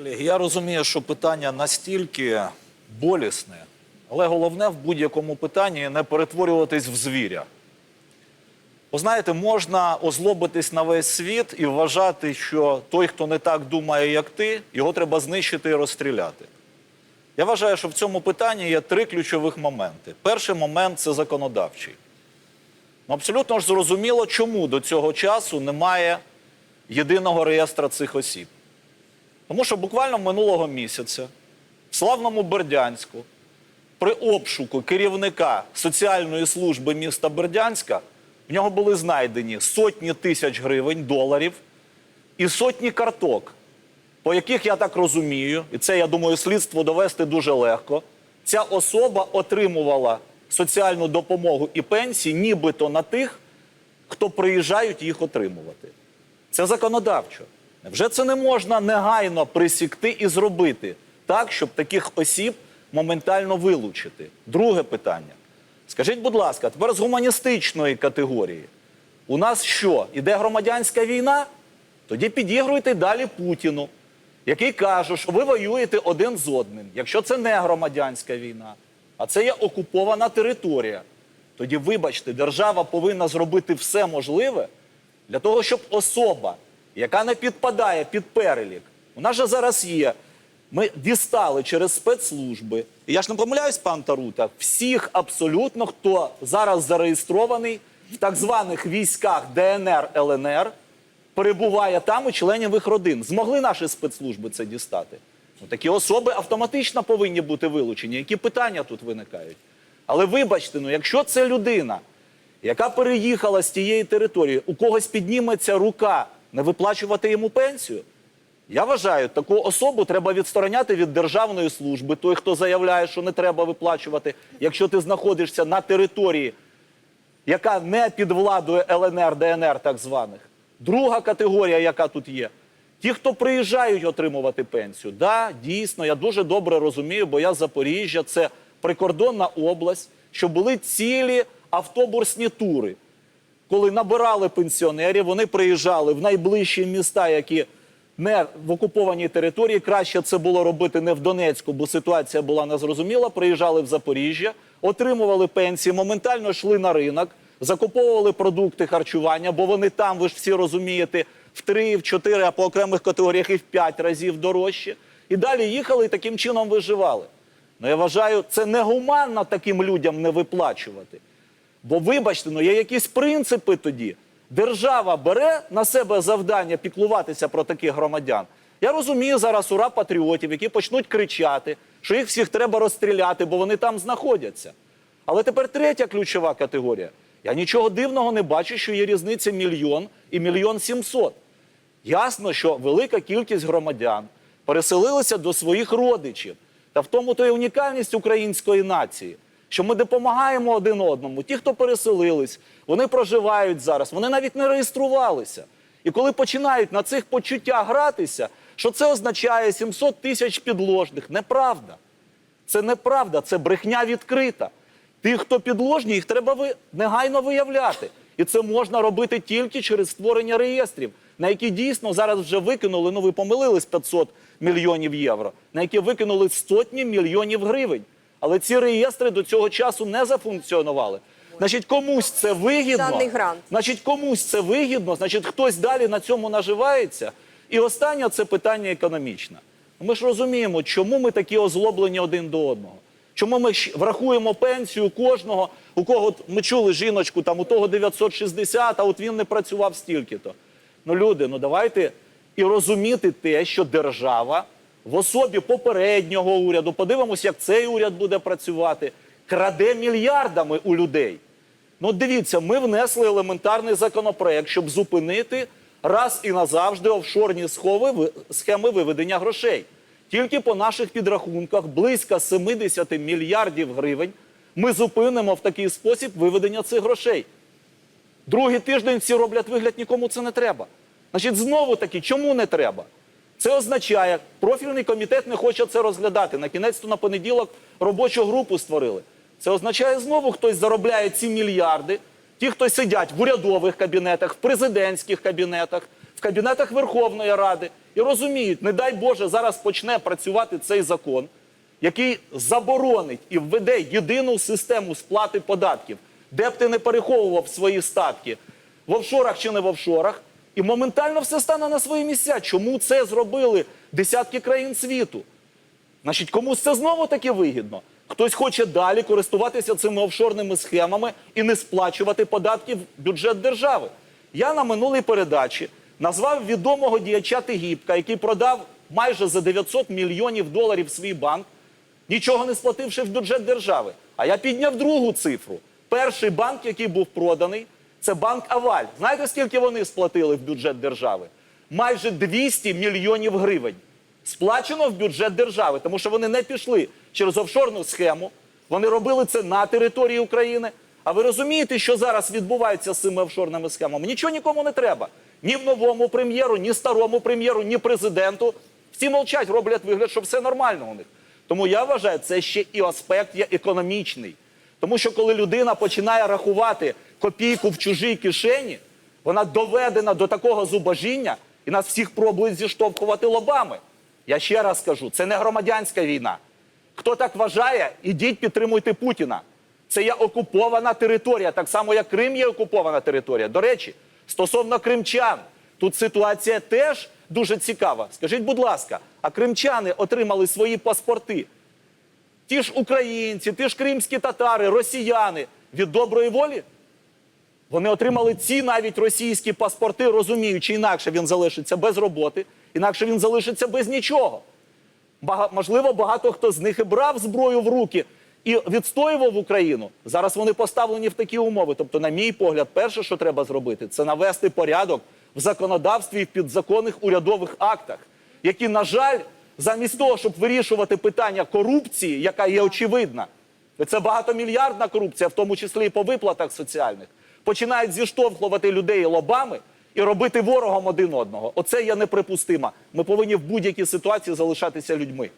Колеги, я розумію, що питання настільки болісне, але головне в будь-якому питанні не перетворюватись в звіря. Бо знаєте, можна озлобитись на весь світ і вважати, що той, хто не так думає, як ти, його треба знищити і розстріляти. Я вважаю, що в цьому питанні є три ключових моменти. Перший момент це законодавчий. Ну, абсолютно ж зрозуміло, чому до цього часу немає єдиного реєстра цих осіб. Тому що буквально минулого місяця в славному Бердянську при обшуку керівника соціальної служби міста Бердянська в нього були знайдені сотні тисяч гривень, доларів і сотні карток, по яких я так розумію, і це я думаю, слідство довести дуже легко. Ця особа отримувала соціальну допомогу і пенсії, нібито на тих, хто приїжджають їх отримувати. Це законодавчо. Невже це не можна негайно присікти і зробити так, щоб таких осіб моментально вилучити? Друге питання. Скажіть, будь ласка, тепер з гуманістичної категорії. У нас що? Іде громадянська війна? Тоді підігруйте далі Путіну, який каже, що ви воюєте один з одним. Якщо це не громадянська війна, а це є окупована територія, тоді, вибачте, держава повинна зробити все можливе для того, щоб особа, яка не підпадає під перелік, у нас же зараз є. Ми дістали через спецслужби. І я ж не помиляюсь, пан Тарута, всіх абсолютно, хто зараз зареєстрований в так званих військах ДНР ЛНР, перебуває там і членів їх родин. Змогли наші спецслужби це дістати? Ну, такі особи автоматично повинні бути вилучені. Які питання тут виникають? Але вибачте, ну якщо це людина, яка переїхала з тієї території, у когось підніметься рука не виплачувати йому пенсію. Я вважаю, таку особу треба відстороняти від державної служби. Той, хто заявляє, що не треба виплачувати, якщо ти знаходишся на території, яка не під владою ЛНР, ДНР так званих. Друга категорія, яка тут є. Ті, хто приїжджають отримувати пенсію. Да, дійсно, я дуже добре розумію, бо я Запоріжжя, це прикордонна область, що були цілі автобусні тури. Коли набирали пенсіонерів, вони приїжджали в найближчі міста, які не в окупованій території. Краще це було робити не в Донецьку, бо ситуація була незрозуміла. Приїжджали в Запоріжжя, отримували пенсії, моментально йшли на ринок, закуповували продукти харчування, бо вони там, ви ж всі розумієте, в три, в чотири, а по окремих категоріях і в п'ять разів дорожче. І далі їхали і таким чином виживали. Ну я вважаю, це негуманно таким людям не виплачувати. Бо, вибачте, ну є якісь принципи тоді. Держава бере на себе завдання піклуватися про таких громадян. Я розумію зараз ура патріотів, які почнуть кричати, що їх всіх треба розстріляти, бо вони там знаходяться. Але тепер третя ключова категорія. Я нічого дивного не бачу, що є різниця мільйон і мільйон сімсот. Ясно, що велика кількість громадян переселилися до своїх родичів. Та в тому то і унікальність української нації, що ми допомагаємо один одному. Ті, хто переселились, вони проживають зараз, вони навіть не реєструвалися. І коли починають на цих почуттях гратися, що це означає 700 тисяч підложних, неправда. Це неправда, це брехня відкрита. Тих, хто підложні, їх треба ви... негайно виявляти. І це можна робити тільки через створення реєстрів, на які дійсно зараз вже викинули, ну ви помилились 500 мільйонів євро, на які викинули сотні мільйонів гривень. Але ці реєстри до цього часу не зафункціонували. Значить, комусь це вигідно. Грант. Значить, комусь це вигідно, значить, хтось далі на цьому наживається. І останнє це питання економічне. Ми ж розуміємо, чому ми такі озлоблені один до одного. Чому ми врахуємо пенсію кожного, у кого ми чули жіночку, там у того 960, а от він не працював стільки-то. Ну, люди, ну давайте і розуміти те, що держава в особі попереднього уряду, подивимося, як цей уряд буде працювати, краде мільярдами у людей. Ну, дивіться, ми внесли елементарний законопроект, щоб зупинити раз і назавжди офшорні схови, схеми виведення грошей. Тільки по наших підрахунках близько 70 мільярдів гривень ми зупинимо в такий спосіб виведення цих грошей. Другий тиждень всі роблять вигляд, нікому це не треба. Значить, знову таки, чому не треба? Це означає, профільний комітет не хоче це розглядати. На кінець то на понеділок робочу групу створили. Це означає, знову хтось заробляє ці мільярди. Ті, хто сидять в урядових кабінетах, в президентських кабінетах, в кабінетах Верховної Ради і розуміють, не дай Боже, зараз почне працювати цей закон, який заборонить і введе єдину систему сплати податків, де б ти не переховував свої статки в офшорах чи не в офшорах, і моментально все стане на свої місця. Чому це зробили десятки країн світу? Значить, комусь це знову таки вигідно. Хтось хоче далі користуватися цими офшорними схемами і не сплачувати податки в бюджет держави. Я на минулій передачі назвав відомого діяча Тегібка, який продав майже за 900 мільйонів доларів свій банк, нічого не сплативши в бюджет держави. А я підняв другу цифру. Перший банк, який був проданий, це банк Аваль. Знаєте, скільки вони сплатили в бюджет держави? Майже 200 мільйонів гривень сплачено в бюджет держави, тому що вони не пішли через офшорну схему. Вони робили це на території України. А ви розумієте, що зараз відбувається з цими офшорними схемами? Нічого нікому не треба. Ні в новому прем'єру, ні старому прем'єру, ні президенту. Всі мовчать, роблять вигляд, що все нормально у них. Тому я вважаю, це ще і аспект є економічний. Тому що коли людина починає рахувати копійку в чужій кишені, вона доведена до такого зубожіння, і нас всіх пробують зіштовхувати лобами. Я ще раз скажу, це не громадянська війна. Хто так вважає, ідіть підтримуйте Путіна. Це є окупована територія, так само як Крим є окупована територія. До речі, стосовно кримчан, тут ситуація теж дуже цікава. Скажіть, будь ласка, а кримчани отримали свої паспорти? Ті ж українці, ті ж кримські татари, росіяни від доброї волі? Вони отримали ці навіть російські паспорти, розуміючи, інакше він залишиться без роботи, інакше він залишиться без нічого. Бага, можливо, багато хто з них і брав зброю в руки і відстоював Україну. Зараз вони поставлені в такі умови. Тобто, на мій погляд, перше, що треба зробити, це навести порядок в законодавстві і в підзаконних урядових актах, які, на жаль, замість того, щоб вирішувати питання корупції, яка є очевидна, це багатомільярдна корупція, в тому числі і по виплатах соціальних, починають зіштовхувати людей лобами і робити ворогом один одного. Оце є неприпустимо. Ми повинні в будь-якій ситуації залишатися людьми.